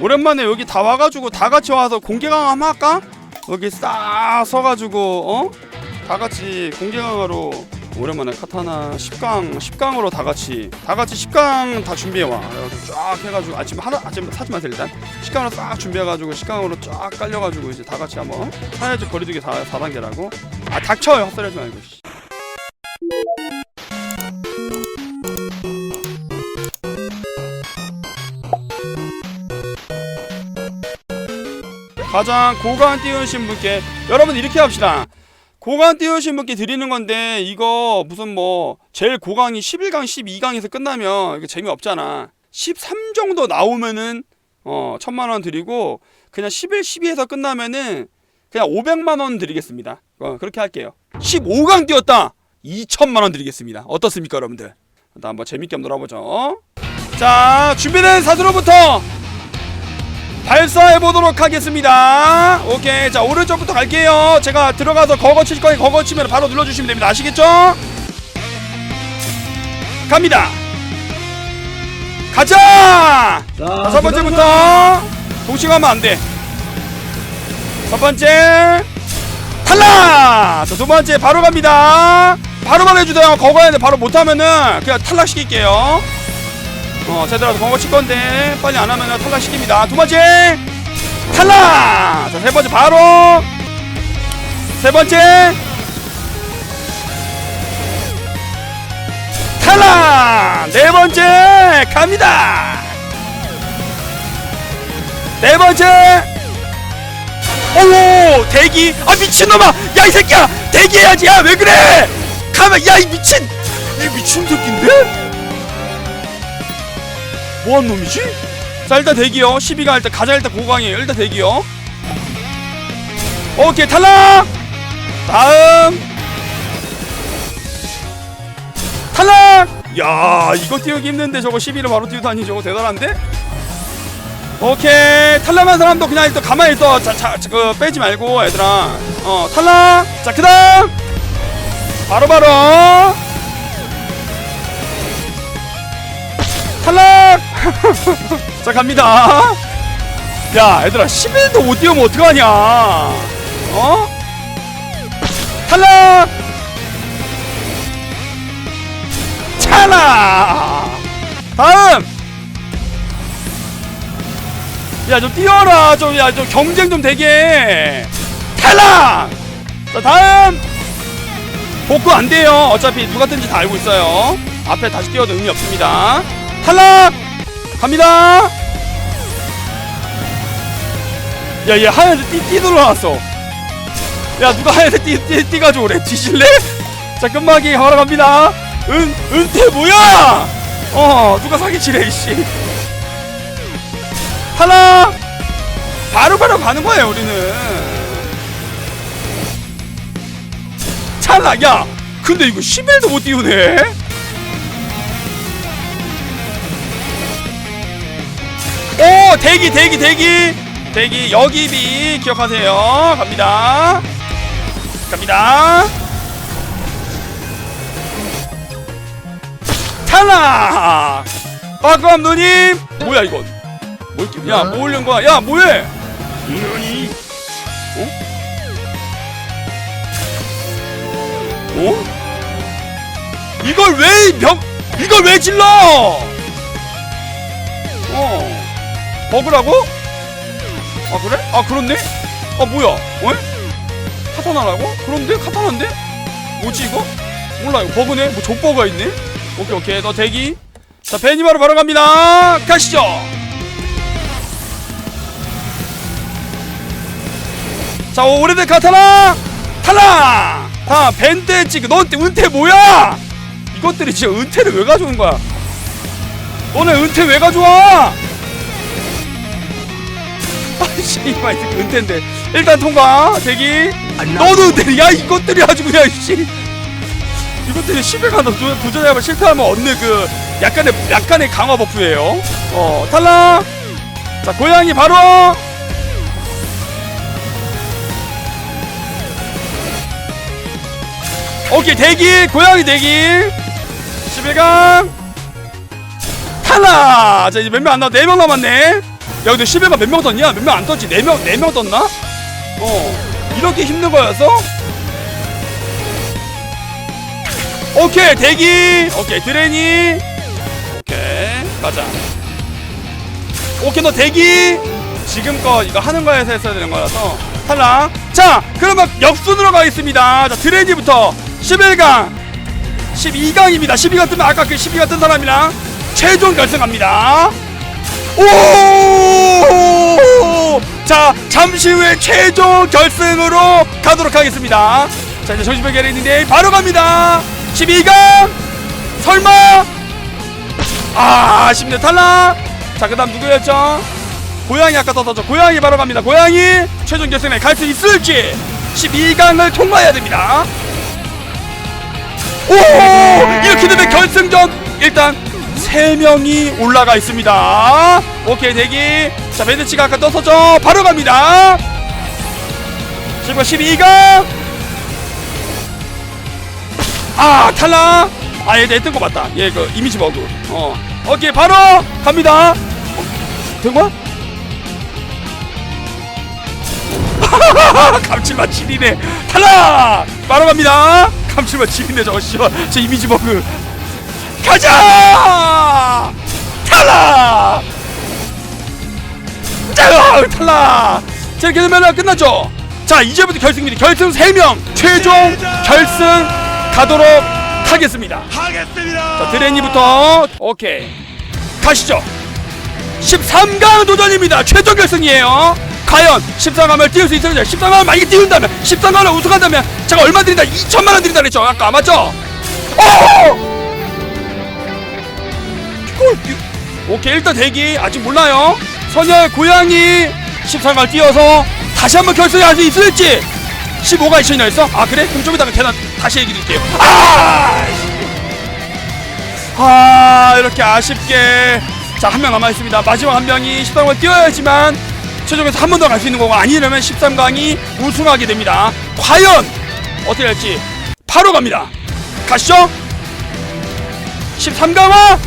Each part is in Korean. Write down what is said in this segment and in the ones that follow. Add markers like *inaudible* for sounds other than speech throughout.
오랜만에 여기 다 와가지고 다 같이 와서 공개 강화 한번 할까? 여기 싹 서가지고 어? 다 같이 공개 강화로 오랜만에 카타나 10강 10강으로 다 같이 다 같이 10강 다 준비해 와. 그래가지고 쫙 해가지고 아침 하나 아침 사지 마세요 일단 10강으로 싹 준비해가지고 10강으로 쫙 깔려가지고 이제 다 같이 한번 사야지 거리두기 4, 4단계라고. 아 닥쳐요 헛소리하지 말고. 가장 고관 띄우신 분께 여러분 이렇게 합시다. 고관 띄우신 분께 드리는 건데 이거 무슨 뭐 제일 고강이 11강 12강에서 끝나면 이거 재미 없잖아. 13 정도 나오면은 어 천만 원 드리고 그냥 11 12에서 끝나면은 그냥 500만 원 드리겠습니다. 어 그렇게 할게요. 15강 뛰었다. 2천만 원 드리겠습니다. 어떻습니까, 여러분들? 일단 한번 재밌게 한번 놀아보죠. 자, 준비된 사드로부터 발사해 보도록 하겠습니다. 오케이, 자 오른쪽부터 갈게요. 제가 들어가서 거거 칠 거니 거거 치면 바로 눌러 주시면 됩니다. 아시겠죠? 갑니다. 가자. 자, 첫 번째부터 동시에 가면 안 돼. 첫 번째 탈락. 자, 두 번째 바로 갑니다. 바로만 해주세요. 거거 했는데 바로 못하면은 그냥 탈락시킬게요. 어, 제대로 건거 칠 건데 빨리 안 하면 탈락 시킵니다. 두 번째! 탈락. 자, 세 번째 바로! 세 번째! 탈락. 네 번째! 갑니다. 네 번째! 오 대기! 아 미친놈아! 야 이 새끼야! 대기해야지! 야 왜 그래! 가만 야이 미친! 이 미친 새끼인데 뭐한 놈이지? 자 일단 대기요. 12가 일단 가자 일단 고강이에요. 일단 대기요. 오케이 탈락! 다음! 탈락! 야 이거 띄우기 힘든데 저거 12를 바로 띄우다니 저거 대단한데? 오케이 탈락한 사람도 그냥 일단 가만히 있어. 자, 자, 자, 그 빼지 말고 얘들아. 어 탈락! 자 그다음! 바로바로! 탈락 자 갑니다. 야 얘들아 11도 못 띄우면 어떡하냐? 어? 탈락! 탈락! 다음! 야 좀 뛰어라 좀 야 좀 경쟁 좀 되게. 탈락! 자 다음! 복구 안 돼요. 어차피 누가 뜬지 다 알고 있어요. 앞에 다시 뛰어도 의미 없습니다. 탈락 갑니다. 야얘 하얀색 띠, 띠 들어왔어. 야 누가 하얀색 띠, 띠, 띠 가져오래 뒤질래? 자 끝마기 하러 갑니다. 은, 은퇴 뭐야? 어 누가 사기치래 이씨. 탈락 바로 바로 가는 거예요 우리는. 탈락 야! 근데 이거 11도 못 띄우네 대기 대기 대기. 대기 여기비. 기억하세요. 갑니다. 갑니다. 탈락 빠꾸함 누님! 뭐야 이건? 뭐 이렇게 야뭐 올린 거야? 야 뭐해? 너니 어? 이걸 왜 병 이걸 왜 질러? 어 버그라고? 아 그래? 아 그렇네? 아 뭐야? 어? 카타나라고? 그런데? 카타나인데? 뭐지 이거? 몰라 이거 버그네? 뭐 족버그가 있네? 오케이 오케이 너 대기 자 베니바로 바로 갑니다 가시죠 자 오래된 카타나 탈락 다 벤테 찍너 은퇴 뭐야 이것들이 진짜 은퇴를 왜 가져온 거야 너네 은퇴 왜 가져와 아이씨 이마 이 새끼 은퇴인데. 일단 통과 대기. 너도 은퇴 야 이것들이 아주 그냥 씨. 이것들이 10일 가서 도- 도전해봐 실패하면 얻는 그 약간의 약간의 강화 버프예요. 어 탈락. 자 고양이 바로. 오케이 대기. 고양이 대기. 11강 탈락. 자 이제 몇 명 안 남았 4명 남았네 근데 11가 몇명 떴냐? 몇 명 안 떴지? 4명, 4명 떴나? 어. 이렇게 힘든 거여서? 오케이, 대기! 오케이, 드레니! 오케이, 가자. 오케이, 너 대기! 지금껏 이거 하는 거에서 했어야 되는 거라서 탈락. 자, 그러면 역순으로 가겠습니다. 자, 드레니부터 11강, 12강입니다. 12강 뜨면 아까 그 12강 뜬 사람이랑 최종 결승합니다. 오! 자, 잠시 후에 최종 결승으로 가도록 하겠습니다. 자, 이제 정신병 게리는데 바로 갑니다. 12강! 설마! 아, 아쉽네. 탈락! 자, 그 다음 누구였죠? 고양이 아까 떠서죠. 고양이 바로 갑니다. 고양이 최종 결승에 갈 수 있을지 12강을 통과해야 됩니다. 오! 이렇게 되면 결승전 일단 세 명이 올라가 있습니다. 오케이 대기. 자 메드치가 아까 떠서죠. 바로 갑니다. 지금 12강. 아 탈락. 아얘 냈던 거 맞다. 얘 그 이미지 버그. 어. 오케이 바로 갑니다. 어, 된 거야? *laughs* 감칠맛 지리네 탈락 바로 갑니다 감칠맛 지리네 저거 씨발 저 이미지 버그 가자! 탈락! 자 탈락! 자 이렇게 되면 끝났죠? 자 이제부터 결승입니다 결승 3명! 최종 결승 가도록 하겠습니다. 하겠습니다. 자 드레니부터 오케이. 가시죠. 13강 도전입니다. 최종 결승이에요. 과연 13강을 띄울 수 있을지 13강을 만약에 띄운다면 13강을 우승한다면 제가 얼마 드린다? 2천만 원 드린다 그랬죠? 아까 맞죠? 오! 오케이 일단 대기. 아직 몰라요. 선열 고양이 13강을 띄워서 다시 한번 결승할 수 있을지. 15가 2천이나 했어? 아 그래? 그럼 좀 이따가 계단 다시 얘기 드릴게요. 아! 아 이렇게 아쉽게. 자 한 명 남아있습니다. 마지막 한 명이 13강을 뛰어야지만 최종에서 한 번 더 갈 수 있는 거고 아니려면 13강이 우승하게 됩니다. 과연 어떻게 될지 바로 갑니다. 가시죠. 13강화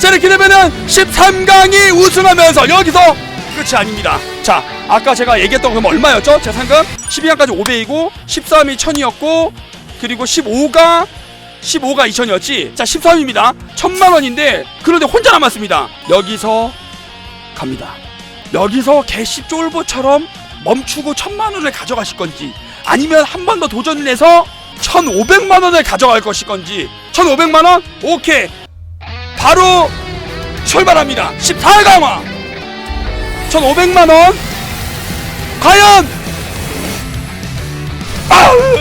자 이렇게 되면은 13강이 우승하면서 여기서 끝이 아닙니다. 자 아까 제가 얘기했던 건 얼마였죠? 제 상금? 12강까지 500이고 13이 1000이었고 그리고 15가 15가 2000이었지? 자 13입니다. 1000만원인데 그런데 혼자 남았습니다. 여기서 갑니다. 여기서 개씨 쫄보처럼 멈추고 1000만원을 가져가실 건지 아니면 한 번 더 도전을 해서 1500만원을 가져갈 것일 건지. 1500만원? 오케이 바로 출발합니다. 14강화 1,500만원 과연 아으!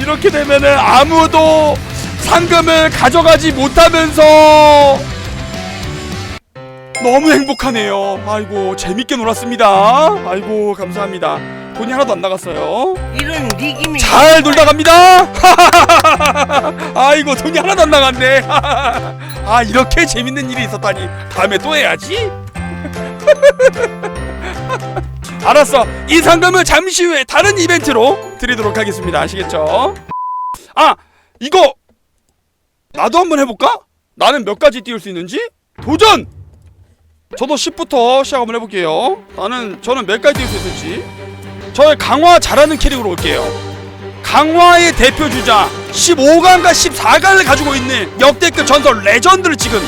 이렇게 되면은 아무도 상금을 가져가지 못하면서 너무 행복하네요. 아이고 재밌게 놀았습니다. 아이고 감사합니다. 돈이 하나도 안 나갔어요. 이런 니김이 잘 놀다 갑니다. *laughs* 아이고 돈이 하나도 안 나갔네. *laughs* 아 이렇게 재밌는 일이 있었다니 다음에 또 해야지. *laughs* 알았어. 이 상금은 잠시 후에 다른 이벤트로 드리도록 하겠습니다. 아시겠죠? 아 이거 나도 한번 해볼까? 나는 몇 가지 띄울 수 있는지 도전. 저도 10부터 시작 한번 해볼게요. 나는 저는 몇 가지 띄울 수 있을지. 저의 강화 잘하는 캐릭으로 올게요. 강화의 대표 주자 15강과 14강을 가지고 있는 역대급 전설 레전드를 찍은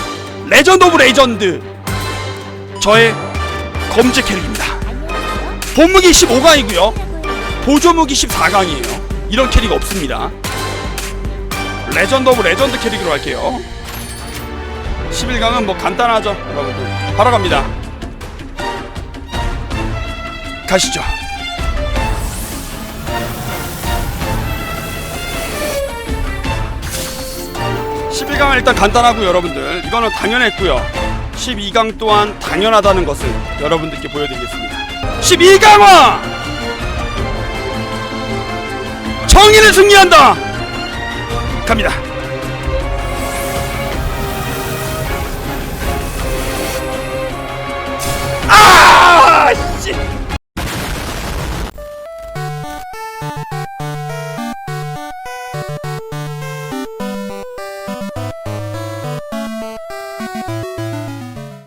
레전드 오브 레전드 저의 검제 캐릭입니다. 본무기 15강이고요. 보조무기 14강이에요. 이런 캐릭 없습니다. 레전드 오브 레전드 캐릭으로 할게요. 11강은 뭐 간단하죠, 여러분들. 바로 갑니다. 가시죠. 12강은 일단 간단하고 여러분들. 이거는 당연했고요. 12강 또한 당연하다는 것을 여러분들께 보여드리겠습니다. 12강화 정의는 승리한다! 갑니다